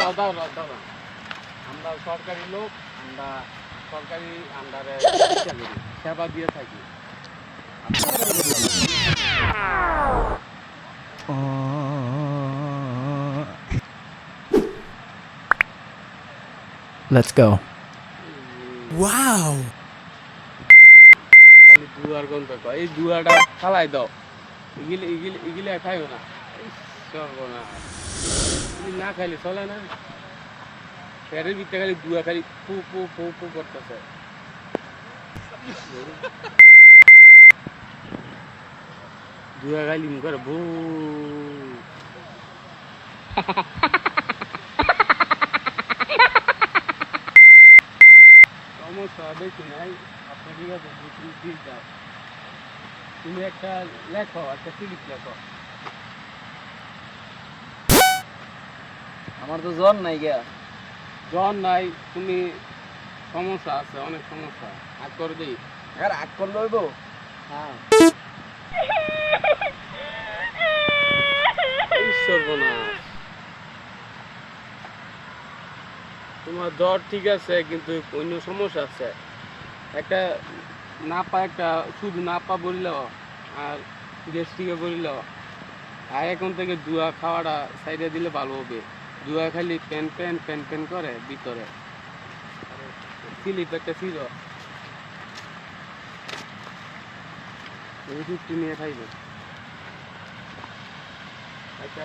দাঁড়াও দাঁড়াও দাঁড়াও আমরা সরকারি লোক আমরা সরকারি আন্ডারে সেবা দিয়ে থাকি। Let's go. Wow! দুয়ার গন্ধ কয় এই দুয়াটা ফালাই দাও। ইগিলে ইগিলে ইগিলে খাইও না। না খাইলে চলে না। পেটের ভিতরে খালি দুয়া খালি ফু ফু ফু ফু করতেছে। দুয়া খালি মুখ করে ভু। সমস্যা বেশি নাই? আপনি ঠিক আছে তুমি একটা লেখো, একটা সিলিপ লেখো। আমার তো জ্বর নাই গিয়া। জ্বর নাই তুমি সমস্যা আছে অনেক সমস্যা। আগ করে দিই। আর আগ করলে হইব? হ্যাঁ। তোমার জ্বর ঠিক আছে কিন্তু অন্য সমস্যা আছে। একটা নাপা একটা শুধু নাপা বলিল আর গ্যাস্ট্রিকে বলিল আর এখন থেকে দুয়া খাওয়াটা সাইডে দিলে ভালো হবে। দুয়া খালি প্যান প্যান প্যান প্যান করে ভিতরে। স্লিপ একটা ছিল। ওষুধটি নিয়ে খাইবে। আচ্ছা